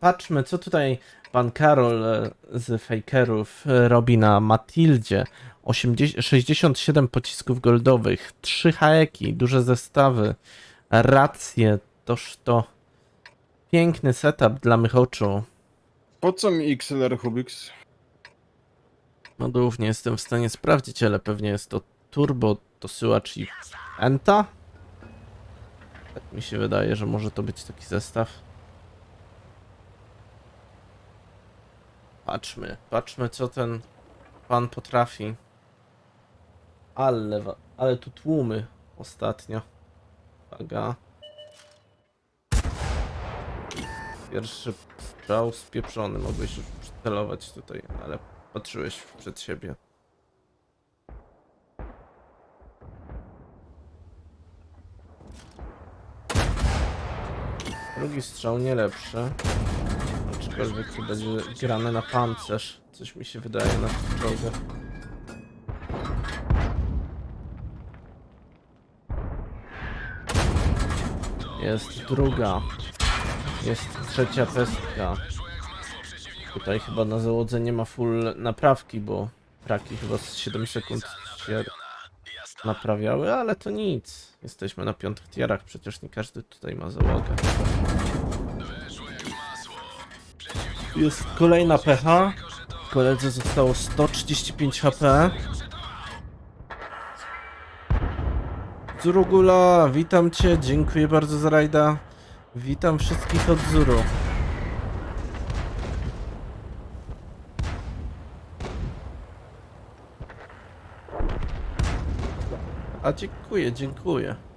patrzmy, co tutaj pan Karol e, z Fakerów e, robi na Matildzie. 80, 67 pocisków goldowych, 3 haeki, duże zestawy, racje, toż to piękny setup dla mych oczu. Po co mi XLR Hubix? Modów nie jestem w stanie sprawdzić, ale pewnie jest to turbo dosyłacz i enta? Tak mi się wydaje, że może to być taki zestaw. Patrzmy, patrzmy co ten pan potrafi. Ale, ale tu tłumy ostatnio. Uwaga. Pierwszy strzał spieprzony, mogłeś już przycelować tutaj, ale patrzyłeś przed siebie. Drugi strzał nie lepszy. Aczkolwiek tu będzie grane na pancerz. Coś mi się wydaje na czołgach. Jest druga. Jest trzecia pestka. Tutaj chyba na załodze nie ma full naprawki, bo traki chyba z 7 sekund się naprawiały, ale to nic. Jesteśmy na piątych tierach, przecież nie każdy tutaj ma załogę. Jest kolejna pecha. Koledze zostało 135 HP. Zurugula, witam cię, dziękuję bardzo za rajda. Witam wszystkich od Zuru. A dziękuję, dziękuję.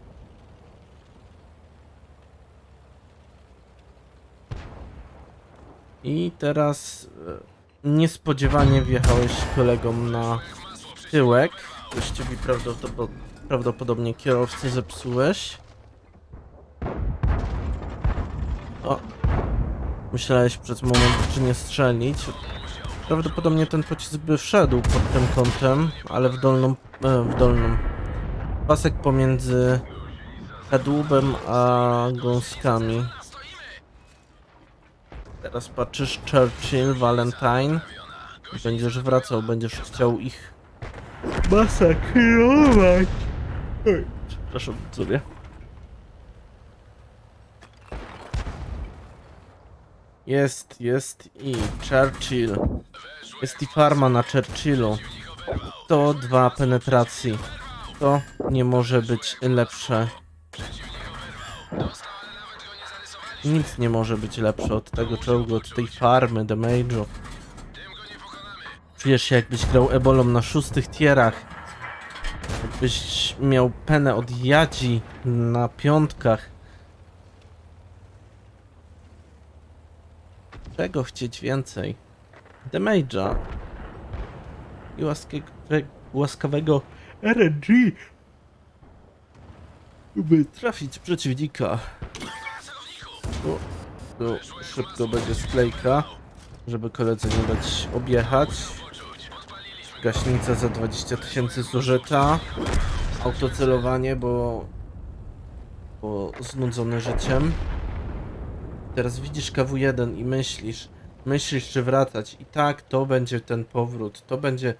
I teraz e, niespodziewanie wjechałeś kolegom na tyłek. Gościowi prawdopodo- prawdopodobnie kierowcę zepsułeś. O. Myślałeś przez moment, czy nie strzelić. Prawdopodobnie ten pocisk by wszedł pod tym kątem, ale w dolną, e, w dolną. Pasek pomiędzy kadłubem a gąskami. Teraz patrzysz Churchill, Valentine. Będziesz wracał, będziesz chciał ich masakrować. Przepraszam sobie. Jest, jest i Churchill. Jest i farma na Churchillu. To dwa penetracji. To nie może być lepsze. Nic nie może być lepsze od tego czołgu, od tej farmy, damage'u. Czujesz się jakbyś grał ebolą na szóstych tierach. Jakbyś miał penę od jadzi na piątkach. Czego chcieć więcej? Damage'a. I łaskawe, łaskawego RNG. By trafić przeciwnika. Tu, tu szybko będzie sklejka, żeby koledze nie dać objechać. Gaśnica za 20 tysięcy zużyta. Autocelowanie, bo, bo znudzony życiem. Teraz widzisz KW1 i myślisz, myślisz czy wracać. I tak, to będzie ten powrót. To będzie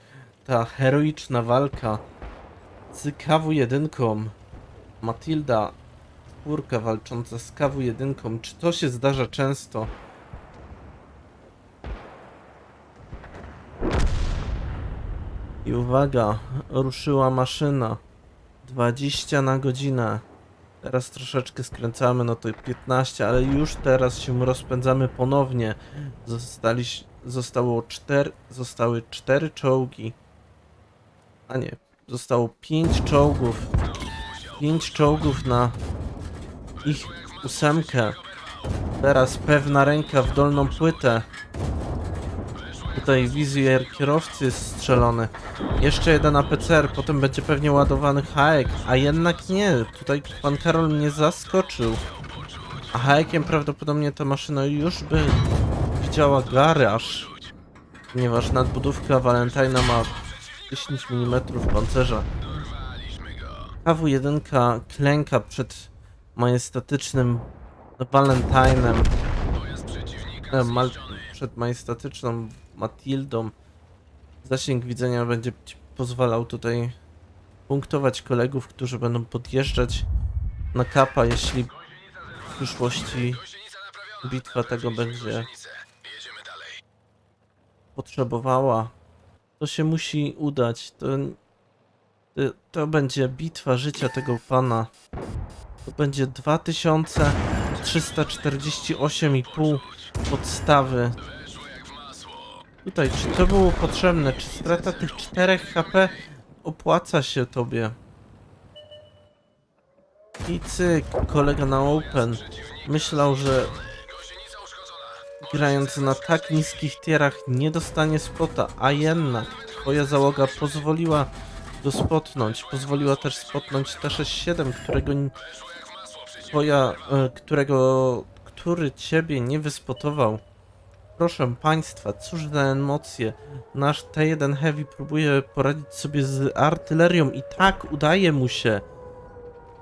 ta heroiczna walka z KW1. Matilda czwórka walcząca z KW1. Czy to się zdarza często? I uwaga, ruszyła maszyna. 20 na godzinę. Teraz troszeczkę skręcamy, no to 15, ale już teraz się rozpędzamy ponownie. Zostali, zostało 4, zostały 4 czołgi. A nie, zostało 5 czołgów. 5 czołgów na ich ósemkę. Teraz pewna ręka w dolną płytę. Tutaj wizjer kierowcy jest strzelony. Jeszcze jeden APCR, potem będzie pewnie ładowany haek, a jednak nie. Tutaj pan Karol mnie zaskoczył. A haekiem prawdopodobnie ta maszyna już by widziała garaż. Ponieważ nadbudówka Valentina ma 10 mm pancerza. KW1 klęka przed majestatycznym Valentinem. e, mal, przed majestatyczną Matildą zasięg widzenia będzie pozwalał tutaj punktować kolegów, którzy będą podjeżdżać na kapa, jeśli w przyszłości bitwa tego będzie potrzebowała. To się musi udać. To, to, to będzie bitwa życia tego pana. To będzie 2348,5 podstawy. Tutaj, czy to było potrzebne? Czy strata tych 4 HP opłaca się tobie? I cyk, kolega na open. Myślał, że grając na tak niskich tierach nie dostanie spota, a jednak twoja załoga pozwoliła go spotnąć. Pozwoliła też spotnąć T67, którego twoja, e, którego, który ciebie nie wyspotował. Proszę państwa, cóż za emocje. Nasz T1 Heavy próbuje poradzić sobie z artylerią i tak udaje mu się.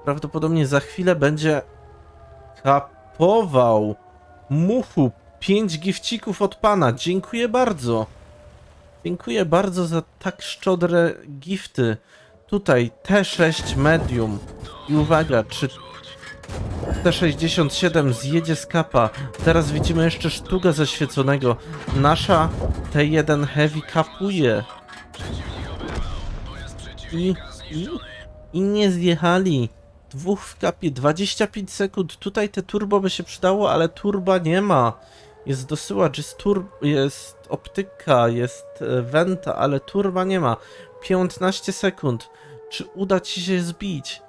Prawdopodobnie za chwilę będzie kapował. Muchu, 5 gifcików od pana. Dziękuję bardzo. Dziękuję bardzo za tak szczodre gifty. Tutaj T6 medium. I uwaga, czy T67 zjedzie z kapa. Teraz widzimy jeszcze sztuga zaświeconego. Nasza T1 Heavy kapuje. I, i, i nie zjechali. Dwóch w kapie, 25 sekund. Tutaj te turbo by się przydało, ale turba nie ma. Jest dosyłacz, jest tur... jest optyka, jest e, wenta, ale turba nie ma. 15 sekund. Czy uda ci się zbić?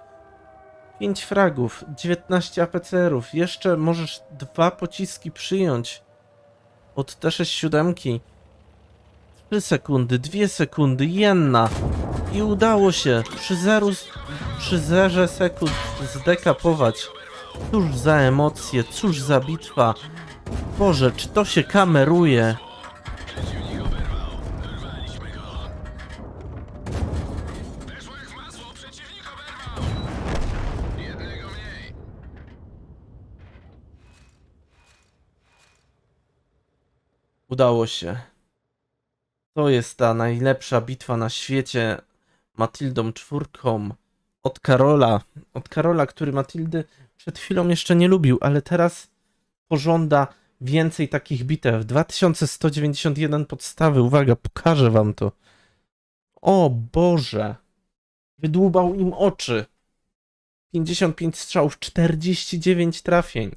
5 fragów, 19 APCR-ów. Jeszcze możesz dwa pociski przyjąć od T67. 3 sekundy, 2 sekundy, jedna. I udało się przy, zeru, przy zerze sekund zdekapować. Cóż za emocje, cóż za bitwa. Boże, czy to się kameruje? Udało się. To jest ta najlepsza bitwa na świecie. Matildą czwórką. Od Karola. Od Karola, który Matildy przed chwilą jeszcze nie lubił, ale teraz pożąda więcej takich bitew. 2191 podstawy. Uwaga, pokażę wam to. O Boże. Wydłubał im oczy. 55 strzałów, 49 trafień.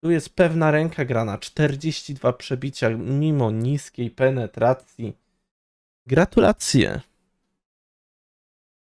Tu jest pewna ręka grana, 42 przebicia mimo niskiej penetracji. Gratulacje.